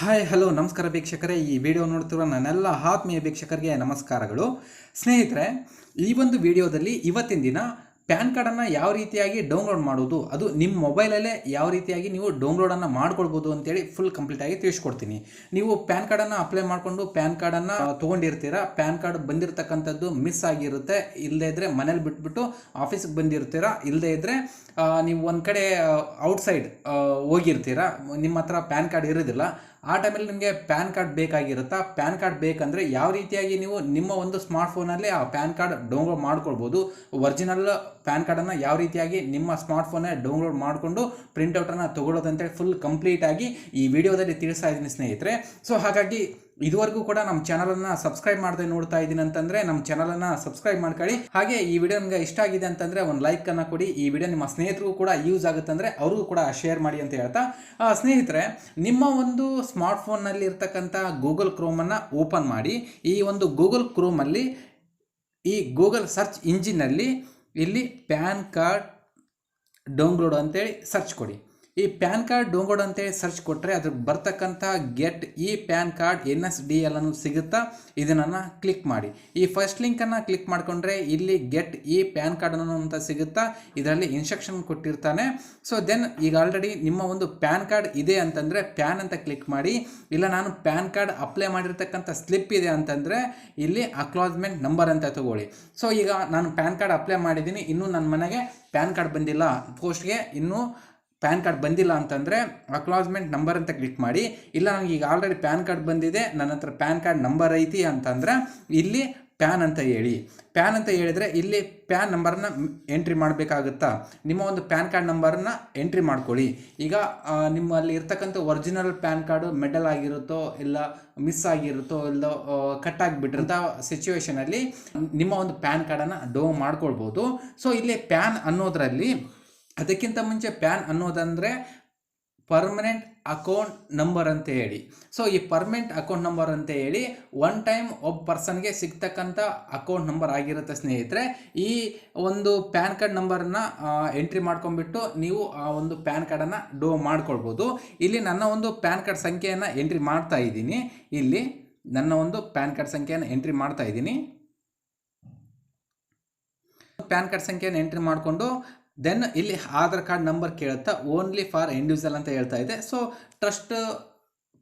Hi hello ನಮಸ್ಕಾರ ವೀಕ್ಷಕರೇ. ಈ ವಿಡಿಯೋ ನೋಡ್ತಿರುವ ನನ್ನೆಲ್ಲ ಆತ್ಮೀಯ ವೀಕ್ಷಕರಿಗೆ ನಮಸ್ಕಾರಗಳು. ಸ್ನೇಹಿತರೆ, ಈ ಒಂದು ವಿಡಿಯೋದಲ್ಲಿ ಇವತ್ತಿನ ದಿನ ಪ್ಯಾನ್ ಕಾರ್ಡನ್ನು ಯಾವ ರೀತಿಯಾಗಿ ಡೌನ್ಲೋಡ್ ಮಾಡೋದು ಅದು ನಿಮ್ಮ ಮೊಬೈಲಲ್ಲೇ ಯಾವ ರೀತಿಯಾಗಿ ನೀವು ಡೌನ್ಲೋಡನ್ನು ಮಾಡ್ಕೊಳ್ಬೋದು ಅಂತೇಳಿ ಫುಲ್ ಕಂಪ್ಲೀಟಾಗಿ ತಿಳಿಸ್ಕೊಡ್ತೀನಿ. ನೀವು ಪ್ಯಾನ್ ಕಾರ್ಡನ್ನು ಅಪ್ಲೈ ಮಾಡಿಕೊಂಡು ಪ್ಯಾನ್ ಕಾರ್ಡನ್ನು ತೊಗೊಂಡಿರ್ತೀರ, ಪ್ಯಾನ್ ಕಾರ್ಡ್ ಬಂದಿರತಕ್ಕಂಥದ್ದು ಮಿಸ್ ಆಗಿರುತ್ತೆ ಇಲ್ಲದೇ ಇದ್ದರೆ ಮನೇಲಿ ಬಿಟ್ಬಿಟ್ಟು ಆಫೀಸ್ಗೆ ಬಂದಿರ್ತೀರಾ ಇಲ್ಲದೇ ಇದ್ದರೆ ನೀವು ಒಂದು ಕಡೆ ಔಟ್ಸೈಡ್ ಹೋಗಿರ್ತೀರಾ, ನಿಮ್ಮ ಹತ್ರ ಪ್ಯಾನ್ ಕಾರ್ಡ್ ಇರೋದಿಲ್ಲ, ಆ ಟೈಮಲ್ಲಿ ನಿಮಗೆ ಪ್ಯಾನ್ ಕಾರ್ಡ್ ಬೇಕಾಗಿರುತ್ತಾ, ಪ್ಯಾನ್ ಕಾರ್ಡ್ ಬೇಕಂದರೆ ಯಾವ ರೀತಿಯಾಗಿ ನೀವು ನಿಮ್ಮ ಒಂದು ಸ್ಮಾರ್ಟ್ಫೋನಲ್ಲಿ ಆ ಪ್ಯಾನ್ ಕಾರ್ಡ್ ಡೌನ್ಲೋಡ್ ಮಾಡ್ಕೊಳ್ಬೋದು ಒರಿಜಿನಲ್ ಪ್ಯಾನ್ ಕಾರ್ಡನ್ನು ಯಾವ ರೀತಿಯಾಗಿ ನಿಮ್ಮ ಸ್ಮಾರ್ಟ್ಫೋನೇ ಡೌನ್ಲೋಡ್ ಮಾಡಿಕೊಂಡು ಪ್ರಿಂಟೌಟನ್ನು ತೊಗೊಳ್ಳೋದಂತೆ ಫುಲ್ ಕಂಪ್ಲೀಟಾಗಿ ಈ ವಿಡಿಯೋದಲ್ಲಿ ತಿಳಿಸ್ತಾ ಇದ್ದೀನಿ ಸ್ನೇಹಿತರೆ. ಸೊ, ಹಾಗಾಗಿ ಇದುವರೆಗೂ ಕೂಡ ನಮ್ಮ ಚಾನಲನ್ನು ಸಬ್ಸ್ಕ್ರೈಬ್ ಮಾಡದೆ ನೋಡ್ತಾ ಇದ್ದೀನಿ ಅಂತಂದರೆ ನಮ್ಮ ಚಾನಲನ್ನು ಸಬ್ಸ್ಕ್ರೈಬ್ ಮಾಡ್ಕೊಳ್ಳಿ. ಹಾಗೆ ಈ ವಿಡಿಯೋ ನಿಮಗೆ ಇಷ್ಟ ಆಗಿದೆ ಅಂತಂದರೆ ಒಂದು ಲೈಕನ್ನು ಕೊಡಿ. ಈ ವಿಡಿಯೋ ನಿಮ್ಮ ಸ್ನೇಹಿತರಿಗೂ ಕೂಡ ಯೂಸ್ ಆಗುತ್ತೆ ಅಂದರೆ ಅವ್ರಿಗೂ ಕೂಡ ಶೇರ್ ಮಾಡಿ ಅಂತ ಹೇಳ್ತಾ. ಸ್ನೇಹಿತರೆ, ನಿಮ್ಮ ಒಂದು ಸ್ಮಾರ್ಟ್ಫೋನ್ನಲ್ಲಿ ಇರ್ತಕ್ಕಂಥ ಗೂಗಲ್ ಕ್ರೋಮನ್ನು ಓಪನ್ ಮಾಡಿ. ಈ ಒಂದು ಗೂಗಲ್ ಕ್ರೋಮಲ್ಲಿ ಈ ಗೂಗಲ್ ಸರ್ಚ್ ಇಂಜಿನಲ್ಲಿ ಇಲ್ಲಿ ಪ್ಯಾನ್ ಕಾರ್ಡ್ ಡೌನ್ಲೋಡ್ ಅಂತೇಳಿ ಸರ್ಚ್ ಕೊಡಿ. ಈ ಪ್ಯಾನ್ ಕಾರ್ಡ್ ಡೌನ್ಲೋಡ್ ಅಂತ ಸರ್ಚ್ ಕೊಟ್ಟರೆ ಅದ್ರ ಬರ್ತಕ್ಕಂಥ get e PAN card N S D L ಅನ್ನು ಸಿಗುತ್ತಾ? ಇದನ್ನು ಕ್ಲಿಕ್ ಮಾಡಿ. ಈ ಫಸ್ಟ್ ಲಿಂಕನ್ನು ಕ್ಲಿಕ್ ಮಾಡಿಕೊಂಡ್ರೆ ಇಲ್ಲಿ ಗೆಟ್ ಈ ಪ್ಯಾನ್ ಕಾರ್ಡ್ ಅಂತ ಸಿಗುತ್ತಾ? ಇದರಲ್ಲಿ ಇನ್ಸ್ಟ್ರಕ್ಷನ್ ಕೊಟ್ಟಿರ್ತಾನೆ. ಸೊ ದೆನ್ ಈಗ ಆಲ್ರೆಡಿ ನಿಮ್ಮ ಒಂದು ಪ್ಯಾನ್ ಕಾರ್ಡ್ ಇದೆ ಅಂತಂದರೆ ಪ್ಯಾನ್ ಅಂತ ಕ್ಲಿಕ್ ಮಾಡಿ. ಇಲ್ಲ, ನಾನು ಪ್ಯಾನ್ ಕಾರ್ಡ್ ಅಪ್ಲೈ ಮಾಡಿರ್ತಕ್ಕಂಥ ಸ್ಲಿಪ್ ಇದೆ ಅಂತಂದರೆ ಇಲ್ಲಿ ಅಕ್ಲಾಸ್ಮೆಂಟ್ ನಂಬರ್ ಅಂತ ತಗೊಳ್ಳಿ. ಸೊ ಈಗ ನಾನು ಪ್ಯಾನ್ ಕಾರ್ಡ್ ಅಪ್ಲೈ ಮಾಡಿದ್ದೀನಿ. ಇನ್ನೂ ನನ್ನ ಮನೆಗೆ ಪ್ಯಾನ್ ಕಾರ್ಡ್ ಬಂದಿಲ್ಲ. ಪೋಸ್ಟ್ಗೆ ಇನ್ನೂ ಪ್ಯಾನ್ ಕಾರ್ಡ್ ಬಂದಿಲ್ಲ ಅಂತಂದರೆ ಅಕ್ಲಾಸ್ಮೆಂಟ್ ನಂಬರ್ ಅಂತ ಕ್ಲಿಕ್ ಮಾಡಿ, ಇಲ್ಲ ನನಗೆ ಈಗ ಆಲ್ರೆಡಿ ಪ್ಯಾನ್ ಕಾರ್ಡ್ ಬಂದಿದೆ, ನನ್ನ ಹತ್ರ ಪ್ಯಾನ್ ಕಾರ್ಡ್ ನಂಬರ್ ಐತಿ ಅಂತಂದರೆ ಇಲ್ಲಿ ಪ್ಯಾನ್ ಅಂತ ಹೇಳಿ. ಪ್ಯಾನ್ ಅಂತ ಹೇಳಿದರೆ ಇಲ್ಲಿ ಪ್ಯಾನ್ ನಂಬರನ್ನ ಎಂಟ್ರಿ ಮಾಡಬೇಕಾಗುತ್ತಾ? ನಿಮ್ಮ ಒಂದು ಪ್ಯಾನ್ ಕಾರ್ಡ್ ನಂಬರನ್ನ ಎಂಟ್ರಿ ಮಾಡ್ಕೊಳ್ಳಿ. ಈಗ ನಿಮ್ಮಲ್ಲಿ ಇರ್ತಕ್ಕಂಥ ಒರಿಜಿನಲ್ ಪ್ಯಾನ್ ಕಾರ್ಡು ಮೆಡಲ್ ಆಗಿರುತ್ತೋ, ಇಲ್ಲ ಮಿಸ್ ಆಗಿರುತ್ತೋ, ಇಲ್ಲ ಕಟ್ ಆಗಿಬಿಟ್ಟಿರುತ್ತ ಸಿಚುವೇಶನಲ್ಲಿ ನಿಮ್ಮ ಒಂದು ಪ್ಯಾನ್ ಕಾರ್ಡನ್ನು ಡೋ ಮಾಡ್ಕೊಳ್ಬೋದು. ಸೊ ಇಲ್ಲಿ ಪ್ಯಾನ್ ಅನ್ನೋದರಲ್ಲಿ ಅದಕ್ಕಿಂತ ಮುಂಚೆ ಪ್ಯಾನ್ ಅನ್ನೋದಂದರೆ ಪರ್ಮನೆಂಟ್ ಅಕೌಂಟ್ ನಂಬರ್ ಅಂತ ಹೇಳಿ. ಸೊ ಈ ಪರ್ಮನೆಂಟ್ ಅಕೌಂಟ್ ನಂಬರ್ ಅಂತ ಹೇಳಿ ಒನ್ ಟೈಮ್ ಒಬ್ಬ ಪರ್ಸನ್ಗೆ ಸಿಗ್ತಕ್ಕಂಥ ಅಕೌಂಟ್ ನಂಬರ್ ಆಗಿರುತ್ತೆ ಸ್ನೇಹಿತರೆ. ಈ ಒಂದು ಪ್ಯಾನ್ ಕಾರ್ಡ್ ನಂಬರನ್ನ ಎಂಟ್ರಿ ಮಾಡ್ಕೊಂಡ್ಬಿಟ್ಟು ನೀವು ಆ ಒಂದು ಪ್ಯಾನ್ ಕಾರ್ಡನ್ನು ಡೋ ಮಾಡ್ಕೊಳ್ಬೋದು. ಇಲ್ಲಿ ನನ್ನ ಒಂದು ಪ್ಯಾನ್ ಕಾರ್ಡ್ ಸಂಖ್ಯೆಯನ್ನು ಎಂಟ್ರಿ ಮಾಡ್ತಾ ಇದ್ದೀನಿ. ಇಲ್ಲಿ ನನ್ನ ಒಂದು ಪ್ಯಾನ್ ಕಾರ್ಡ್ ಸಂಖ್ಯೆಯನ್ನು ಎಂಟ್ರಿ ಮಾಡ್ತಾ ಇದ್ದೀನಿ. ಪ್ಯಾನ್ ಕಾರ್ಡ್ ಸಂಖ್ಯೆಯನ್ನು ಎಂಟ್ರಿ ಮಾಡಿಕೊಂಡು ದೆನ್ ಇಲ್ಲಿ ಆಧಾರ್ ಕಾರ್ಡ್ ನಂಬರ್ ಕೇಳುತ್ತಾ ಓನ್ಲಿ ಫಾರ್ ಇಂಡಿವಿಜುವಲ್ ಅಂತ ಹೇಳ್ತಾ ಇದೆ. ಸೊ ಟ್ರಸ್ಟ್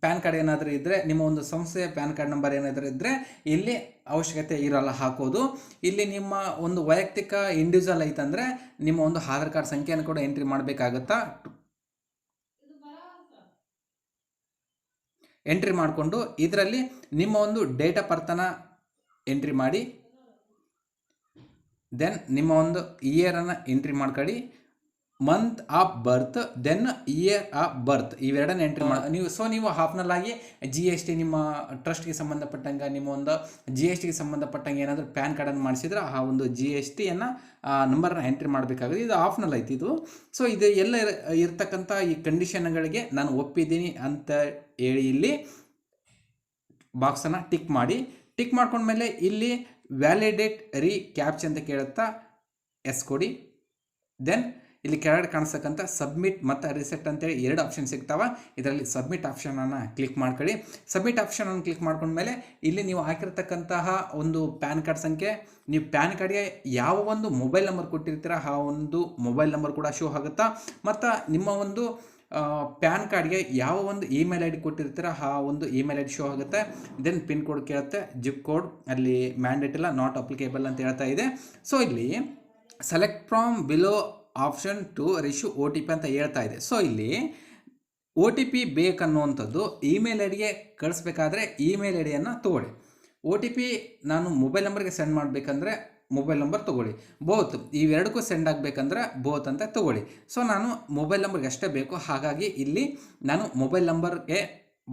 ಪ್ಯಾನ್ ಕಾರ್ಡ್ ಏನಾದರೂ ಇದ್ದರೆ ನಿಮ್ಮ ಒಂದು ಸಂಸ್ಥೆಯ ಪ್ಯಾನ್ ಕಾರ್ಡ್ ನಂಬರ್ ಏನಾದರೂ ಇದ್ದರೆ ಇಲ್ಲಿ ಅವಶ್ಯಕತೆ ಇರಲ್ಲ, ಹಾಕೋದು. ಇಲ್ಲಿ ನಿಮ್ಮ ಒಂದು ವೈಯಕ್ತಿಕ ಇಂಡಿವಿಜುವಲ್ ಐತಂದರೆ, ನಿಮ್ಮ ಒಂದು ಆಧಾರ್ ಕಾರ್ಡ್ ಸಂಖ್ಯೆಯನ್ನು ಕೂಡ ಎಂಟ್ರಿ ಮಾಡಬೇಕಾಗುತ್ತಾ? ಎಂಟ್ರಿ ಮಾಡಿಕೊಂಡು, ಇದರಲ್ಲಿ ನಿಮ್ಮ ಒಂದು ಡೇಟ್ ಆಫ್ ಬರ್ತನ ಎಂಟ್ರಿ ಮಾಡಿ ದೆನ್ ನಿಮ್ಮ ಒಂದು ಇಯರನ್ನು ಎಂಟ್ರಿ ಮಾಡ್ಕೊಳ್ಳಿ month of birth then year of birth ಇವೆರಡನ್ನ entry ಮಾಡಿ ನೀವು ಸೊ ನೀವು ಹಾಫ್ನಲ್ಲಾಗಿ ಜಿ ಎಸ್ ಟಿ ನಿಮ್ಮ ಟ್ರಸ್ಟ್ಗೆ ಸಂಬಂಧಪಟ್ಟಂಗೆ ನಿಮ್ಮ ಒಂದು ಜಿ ಎಸ್ ಟಿಗೆ ಸಂಬಂಧಪಟ್ಟಂಗೆ ಏನಾದರೂ ಪ್ಯಾನ್ ಕಾರ್ಡನ್ನು ಮಾಡಿಸಿದ್ರೆ ಆ ಒಂದು ಜಿ ಎಸ್ ಟಿಯನ್ನು ನಂಬರ್ನ ಎಂಟ್ರಿ ಮಾಡಬೇಕಾಗುತ್ತೆ. ಇದು ಆಫ್ನಲ್ಲಿ ಐತಿ ಇದು. ಸೊ ಇದು ಎಲ್ಲ ಇರ- ಇರ್ತಕ್ಕಂಥ ಈ ಕಂಡೀಷನ್ಗಳಿಗೆ ನಾನು ಒಪ್ಪಿದ್ದೀನಿ ಅಂತ ಹೇಳಿ ಇಲ್ಲಿ ಬಾಕ್ಸನ್ನು ಟಿಕ್ ಮಾಡಿ. ಟಿಕ್ ಮಾಡ್ಕೊಂಡ್ಮೇಲೆ ಇಲ್ಲಿ ವ್ಯಾಲಿಡೇಟ್ ರೀ ಕ್ಯಾಪ್ಚ್ ಅಂತ ಕೇಳುತ್ತಾ ಎಸ್ ಕೊಡಿ. ದೆನ್ ಇಲ್ಲಿ ಕೆಳಗಡೆ ಕಾಣಿಸ್ತಕ್ಕಂಥ ಸಬ್ಮಿಟ್ ಮತ್ತು ರಿಸೆಟ್ ಅಂತೇಳಿ ಎರಡು ಆಪ್ಷನ್ ಸಿಗ್ತಾವೆ. ಇದರಲ್ಲಿ ಸಬ್ಮಿಟ್ ಆಪ್ಷನನ್ನು ಕ್ಲಿಕ್ ಮಾಡ್ಕೊಳ್ಳಿ. ಸಬ್ಮಿಟ್ ಆಪ್ಷನನ್ನು ಕ್ಲಿಕ್ ಮಾಡ್ಕೊಂಡ್ಮೇಲೆ ಇಲ್ಲಿ ನೀವು ಹಾಕಿರ್ತಕ್ಕಂತಹ ಒಂದು ಪ್ಯಾನ್ ಕಾರ್ಡ್ ಸಂಖ್ಯೆ, ನೀವು ಪ್ಯಾನ್ ಕಾರ್ಡ್ಗೆ ಯಾವ ಒಂದು ಮೊಬೈಲ್ ನಂಬರ್ ಕೊಟ್ಟಿರ್ತೀರ, ಆ ಒಂದು ಮೊಬೈಲ್ ನಂಬರ್ ಕೂಡ ಶೋ ಆಗುತ್ತಾ, ಮತ್ತು ನಿಮ್ಮ ಒಂದು ಪ್ಯಾನ್ ಕಾರ್ಡ್ಗೆ ಯಾವ ಒಂದು ಇಮೇಲ್ ಐ ಡಿ ಕೊಟ್ಟಿರ್ತೀರ ಆ ಒಂದು ಇಮೇಲ್ ಐ ಡಿ ಶೋ ಆಗುತ್ತೆ. ದೆನ್ ಪಿನ್ ಕೋಡ್ ಕೇಳುತ್ತೆ ಜಿಪ್ ಕೋಡ್ ಅಲ್ಲಿ ಮ್ಯಾಂಡೇಟ್ ಇಲ್ಲ ನಾಟ್ ಅಪ್ಲಿಕೇಬಲ್ ಅಂತ ಹೇಳ್ತಾ ಇದೆ. ಸೊ ಇಲ್ಲಿ select from below option to reissue O T P ಅಂತ ಹೇಳ್ತಾ ಇದೆ. ಸೊ ಇಲ್ಲಿ ಒ ಟಿ ಪಿ ಬೇಕನ್ನುವಂಥದ್ದು ಇಮೇಲ್ ಐ ಡಿಗೆ ಕಳಿಸ್ಬೇಕಾದ್ರೆ ಇಮೇಲ್ ಐ ಡಿಯನ್ನು ತೊಗೊಳ್ಳಿ. ಒ ಟಿ ಪಿ ನಾನು ಮೊಬೈಲ್ ನಂಬರ್ಗೆ ಸೆಂಡ್ ಮಾಡಬೇಕಂದ್ರೆ ಮೊಬೈಲ್ ನಂಬರ್ ತೊಗೊಳ್ಳಿ. ಬೋತ್ ಇವೆರಡಕ್ಕೂ ಸೆಂಡ್ ಆಗಬೇಕಂದ್ರೆ ಬೋತ್ ಅಂತ ತೊಗೊಳ್ಳಿ. ಸೊ ನಾನು ಮೊಬೈಲ್ ನಂಬರ್ಗೆ ಅಷ್ಟೇ ಬೇಕು. ಹಾಗಾಗಿ ಇಲ್ಲಿ ನಾನು ಮೊಬೈಲ್ ನಂಬರ್ಗೆ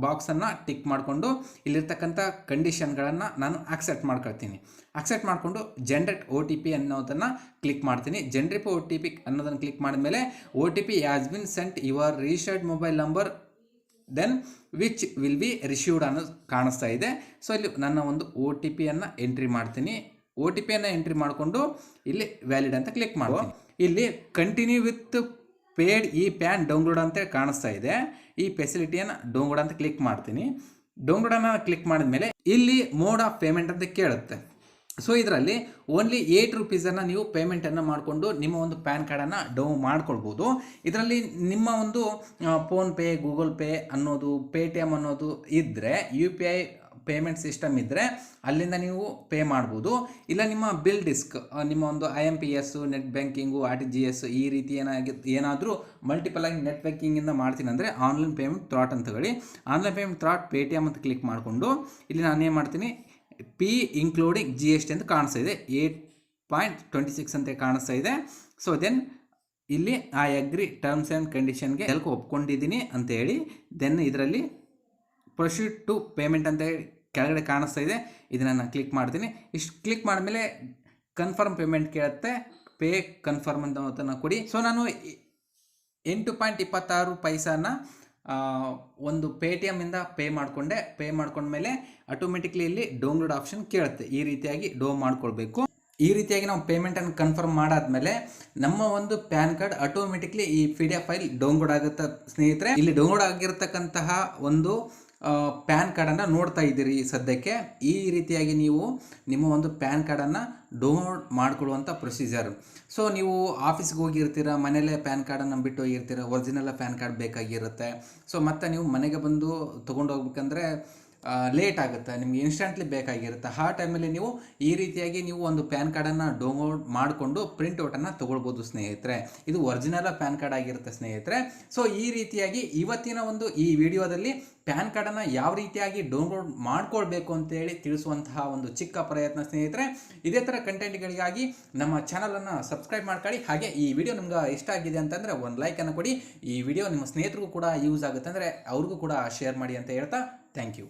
ಬಾಕ್ಸನ್ನು ಟಿಕ್ ಮಾಡಿಕೊಂಡು ಇಲ್ಲಿರ್ತಕ್ಕಂಥ ಕಂಡೀಷನ್ಗಳನ್ನು ನಾನು ಆಕ್ಸೆಪ್ಟ್ ಮಾಡ್ಕೊಳ್ತೀನಿ. ಆಕ್ಸೆಪ್ಟ್ ಮಾಡಿಕೊಂಡು ಜನ್ರೇಟ್ ಒ ಟಿ ಪಿ ಅನ್ನೋದನ್ನು ಕ್ಲಿಕ್ ಮಾಡ್ತೀನಿ. ಜನ್ರೇಟ್ ಒ ಟಿ ಪಿ ಅನ್ನೋದನ್ನು ಕ್ಲಿಕ್ ಮಾಡಿದ್ಮೇಲೆ O T P has been sent your registered mobile number then which will be received ಅನ್ನೋದು ಕಾಣಿಸ್ತಾ ಇದೆ. ಸೊ ಇಲ್ಲಿ ನನ್ನ ಒಂದು ಒ ಟಿ ಪಿಯನ್ನು ಎಂಟ್ರಿ ಮಾಡ್ತೀನಿ. ಒ ಟಿ ಪಿಯನ್ನು ಎಂಟ್ರಿ ಮಾಡಿಕೊಂಡು ಇಲ್ಲಿ ವ್ಯಾಲಿಡ್ ಅಂತ ಕ್ಲಿಕ್ ಮಾಡುವ ಇಲ್ಲಿ continue with paid e PAN download ಅಂತ ಕಾಣಿಸ್ತಾ ಇದೆ. ಈ ಫೆಸಿಲಿಟಿಯನ್ನು ಡೌನ್ಲೋಡ್ ಅಂತ ಕ್ಲಿಕ್ ಮಾಡ್ತೀನಿ. ಡೌನ್ಲೋಡನ್ನು ಕ್ಲಿಕ್ ಮಾಡಿದ ಮೇಲೆ ಇಲ್ಲಿ ಮೋಡ್ ಆಫ್ ಪೇಮೆಂಟ್ ಅಂತ ಕೇಳುತ್ತೆ. ಸೊ ಇದರಲ್ಲಿ ಓನ್ಲಿ ಏಯ್ಟ್ ರುಪೀಸನ್ನು ನೀವು ಪೇಮೆಂಟನ್ನು ಮಾಡಿಕೊಂಡು ನಿಮ್ಮ ಒಂದು ಪ್ಯಾನ್ ಕಾರ್ಡನ್ನು ಡೌನ್ ಮಾಡ್ಕೊಳ್ಬೋದು. ಇದರಲ್ಲಿ ನಿಮ್ಮ ಒಂದು ಫೋನ್ಪೇ ಗೂಗಲ್ ಪೇ ಅನ್ನೋದು ಪೇ ಟಿ ಎಂ ಅನ್ನೋದು ಇದ್ದರೆ U P I payment system ಇದ್ದರೆ ಅಲ್ಲಿಂದ ನೀವು ಪೇ ಮಾಡ್ಬೋದು. ಇಲ್ಲ ನಿಮ್ಮ ಬಿಲ್ ಡಿಸ್ಕ್ ನಿಮ್ಮ ಒಂದು I M P S net banking R T G S ಈ ರೀತಿ ಏನಾಗಿ, ಏನಾದರೂ ಮಲ್ಟಿಪಲ್ ಆಗಿ ನೆಟ್ ಬ್ಯಾಂಕಿಂಗಿಂದ ಮಾಡ್ತೀನಿ ಅಂದರೆ ಆನ್ಲೈನ್ ಪೇಮೆಂಟ್ ಥ್ರಾಟ್ ಅಂತ ಹೇಳಿ. Online payment through Paytm ಅಂತ ಕ್ಲಿಕ್ ಮಾಡಿಕೊಂಡು ಇಲ್ಲಿ ನಾನು ಏನು ಮಾಡ್ತೀನಿ? P including G S T ಅಂತ ಕಾಣಿಸ್ತಾ ಇದೆ. ಏಟ್ ಪಾಯಿಂಟ್ ಟ್ವೆಂಟಿ ಸಿಕ್ಸ್ ಅಂತ ಕಾಣಿಸ್ತಾ ಇದೆ. ಸೊ ದೆನ್ ಇಲ್ಲಿ ಆ ಅಗ್ರಿ ಟರ್ಮ್ಸ್ ಆ್ಯಂಡ್ ಕಂಡೀಷನ್ಗೆ ಎಲ್ಕ ಒಪ್ಕೊಂಡಿದ್ದೀನಿ ಅಂತ ಹೇಳಿ ದೆನ್ ಇದರಲ್ಲಿ ಪ್ರೊಸೀಡ್ ಟು ಪೇಮೆಂಟ್ ಅಂತ ಕೆಳಗಡೆ ಕಾಣಿಸ್ತಾ ಇದೆ. ಇದನ್ನು ನಾನು ಕ್ಲಿಕ್ ಮಾಡ್ತೀನಿ. ಇಷ್ಟು ಕ್ಲಿಕ್ ಮಾಡಿದ್ಮೇಲೆ ಕನ್ಫರ್ಮ್ ಪೇಮೆಂಟ್ ಕೇಳುತ್ತೆ. ಪೇ ಕನ್ಫರ್ಮ್ ಅಂತ ಕೊಡಿ. ಸೊ ನಾನು ಎಂಟು ಪಾಯಿಂಟ್ ಇಪ್ಪತ್ತಾರು ಪೈಸಾನ ಒಂದು ಪೇ ಟಿ ಎಮ್ಮಿಂದ ಪೇ ಮಾಡಿಕೊಂಡೆ. ಪೇ ಮಾಡ್ಕೊಂಡ್ಮೇಲೆ ಆಟೋಮೆಟಿಕ್ಲಿ ಇಲ್ಲಿ ಡೌನ್ಲೋಡ್ ಆಪ್ಷನ್ ಕೇಳುತ್ತೆ. ಈ ರೀತಿಯಾಗಿ ಡೋ ಮಾಡ್ಕೊಳ್ಬೇಕು. ಈ ರೀತಿಯಾಗಿ ನಾವು ಪೇಮೆಂಟನ್ನು ಕನ್ಫರ್ಮ್ ಮಾಡಾದ್ಮೇಲೆ ನಮ್ಮ ಒಂದು ಪ್ಯಾನ್ ಕಾರ್ಡ್ ಆಟೋಮೆಟಿಕ್ಲಿ ಈ P D F file download ಆಗುತ್ತೆ ಸ್ನೇಹಿತರೆ? ಇಲ್ಲಿ ಡೌನ್ಲೋಡ್ ಆಗಿರತಕ್ಕಂತಹ ಒಂದು ಪ್ಯಾನ್ ಕಾರ್ಡನ್ನು ನೋಡ್ತಾ ಇದ್ದೀರಿ ಸದ್ಯಕ್ಕೆ. ಈ ರೀತಿಯಾಗಿ ನೀವು ನಿಮ್ಮ ಒಂದು ಪ್ಯಾನ್ ಕಾರ್ಡನ್ನು ಡೌನ್ಲೋಡ್ ಮಾಡಿಕೊಳ್ಳುವಂಥ ಪ್ರೊಸೀಜರ್. ಸೊ, ನೀವು ಆಫೀಸ್ಗೆ ಹೋಗಿರ್ತೀರ, ಮನೆಯಲ್ಲೇ ಪ್ಯಾನ್ ಕಾರ್ಡನ್ನು ಬಿಟ್ಟು ಹೋಗಿರ್ತೀರ, ಒರಿಜಿನಲ್ ಪ್ಯಾನ್ ಕಾರ್ಡ್ ಬೇಕಾಗಿರುತ್ತೆ. ಸೊ, ಮತ್ತು ನೀವು ಮನೆಗೆ ಬಂದು ತೊಗೊಂಡು ಹೋಗ್ಬೇಕಂದ್ರೆ ಲೇಟ್ ಆಗುತ್ತೆ, ನಿಮ್ಗೆ ಇನ್ಸ್ಟೆಂಟ್ಲಿ ಬೇಕಾಗಿರುತ್ತೆ. ಆ ಟೈಮಲ್ಲಿ ನೀವು ಈ ರೀತಿಯಾಗಿ ನೀವು ಒಂದು ಪ್ಯಾನ್ ಕಾರ್ಡನ್ನು ಡೌನ್ಲೋಡ್ ಮಾಡಿಕೊಂಡು ಪ್ರಿಂಟ್ಔಟನ್ನು ತೊಗೊಳ್ಬೋದು ಸ್ನೇಹಿತರೆ. ಇದು ಒರಿಜಿನಲ್ ಪ್ಯಾನ್ ಕಾರ್ಡ್ ಆಗಿರುತ್ತೆ ಸ್ನೇಹಿತರೆ. ಸೊ ಈ ರೀತಿಯಾಗಿ ಇವತ್ತಿನ ಒಂದು ಈ ವಿಡಿಯೋದಲ್ಲಿ ಪ್ಯಾನ್ ಕಾರ್ಡನ್ನು ಯಾವ ರೀತಿಯಾಗಿ ಡೌನ್ಲೋಡ್ ಮಾಡ್ಕೊಳ್ಬೇಕು ಅಂತೇಳಿ ತಿಳಿಸುವಂತಹ ಒಂದು ಚಿಕ್ಕ ಪ್ರಯತ್ನ ಸ್ನೇಹಿತರೆ. ಇದೇ ಥರ ಕಂಟೆಂಟ್ಗಳಿಗಾಗಿ ನಮ್ಮ ಚಾನಲನ್ನು ಸಬ್ಸ್ಕ್ರೈಬ್ ಮಾಡ್ಕೊಳ್ಳಿ. ಹಾಗೆ ಈ ವಿಡಿಯೋ ನಿಮ್ಗೆ ಇಷ್ಟ ಆಗಿದೆ ಅಂತಂದರೆ ಒಂದು ಲೈಕನ್ನು ಕೊಡಿ. ಈ ವಿಡಿಯೋ ನಿಮ್ಮ ಸ್ನೇಹಿತರಿಗೂ ಕೂಡ ಯೂಸ್ ಆಗುತ್ತೆ ಅಂದರೆ ಅವ್ರಿಗೂ ಕೂಡ ಶೇರ್ ಮಾಡಿ ಅಂತ ಹೇಳ್ತಾ ಥ್ಯಾಂಕ್ ಯು